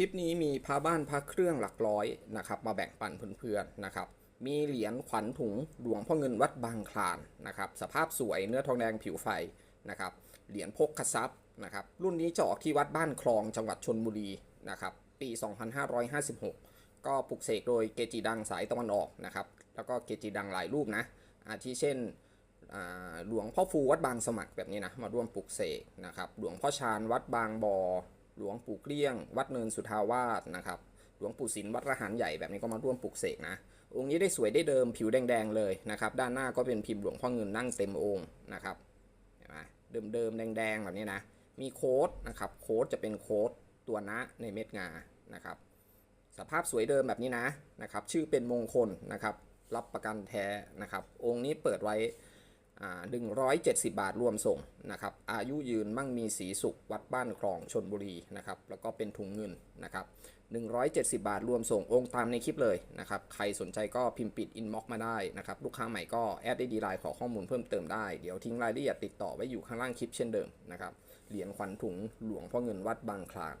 คลิปนี้มีพระบ้านพระเครื่องหลักร้อยนะครับมาแบ่งปันเพื่อนๆนะครับ มีเหรียญขวัญถุงหลวงพ่อเงินวัดบางคลานนะครับสภาพสวยเนื้อทองแดงผิวไฟนะครับเหรียญพกกระซับนะครับรุ่นนี้จะออกที่วัดบ้านคลองจังหวัดชนบุรีนะครับปี 2556 ก็ปลุกเสกโดยเกจิดังสายตะวันออกนะครับแล้วก็เกจิดังหลายรูปนะอาทิเช่นหลวงพ่อฟูวัดบางสมัครแบบนี้นะมาร่วมปลุกเสกนะครับหลวงพ่อชาญวัดบางบอ หลวงปู่เกลี้ยง วัดเนินสุทาวาสนะครับ หลวงปู่ศิลวัดระหารใหญ่แบบนี้ก็มาร่วมปลุกเสกนะ องค์นี้ได้สวยได้เดิมผิวแดงๆเลยนะครับ ด้านหน้าก็เป็นพิมพ์หลวงพ่อเงินนั่งเต็มองค์นะครับ เห็นไหมเดิมๆแดงๆแบบนี้นะ มีโค้ดนะครับ โค้ดจะเป็นโค้ดตัวนะในเม็ดงา นะครับ สภาพสวยเดิมแบบนี้นะนะครับ ชื่อเป็นมงคลนะครับ รับประกันแท้นะครับ องค์นี้เปิดไว้ หนึ่งร้อยเจ็ดสิบาทรวมส่งนะครับ อายุยืนมั่งมีสีสุขวัดบ้านคลองชนบุรีนะครับ แล้วก็เป็นถุงเงินนะครับ170 บาทรวมส่งองค์ตามในคลิปเลยนะครับ ใครสนใจก็พิมพ์ปิดอินบ็อกมาได้นะครับ ลูกค้าใหม่ก็แอดได้ดีไลน์ขอข้อมูลเพิ่มเติมได้ เดี๋ยวทิ้งรายละเอียดติดต่อไว้อยู่ข้างล่างคลิปเช่นเดิมนะครับ เหรียญขวัญถุงหลวงพ่อเงินวัดบางคลาน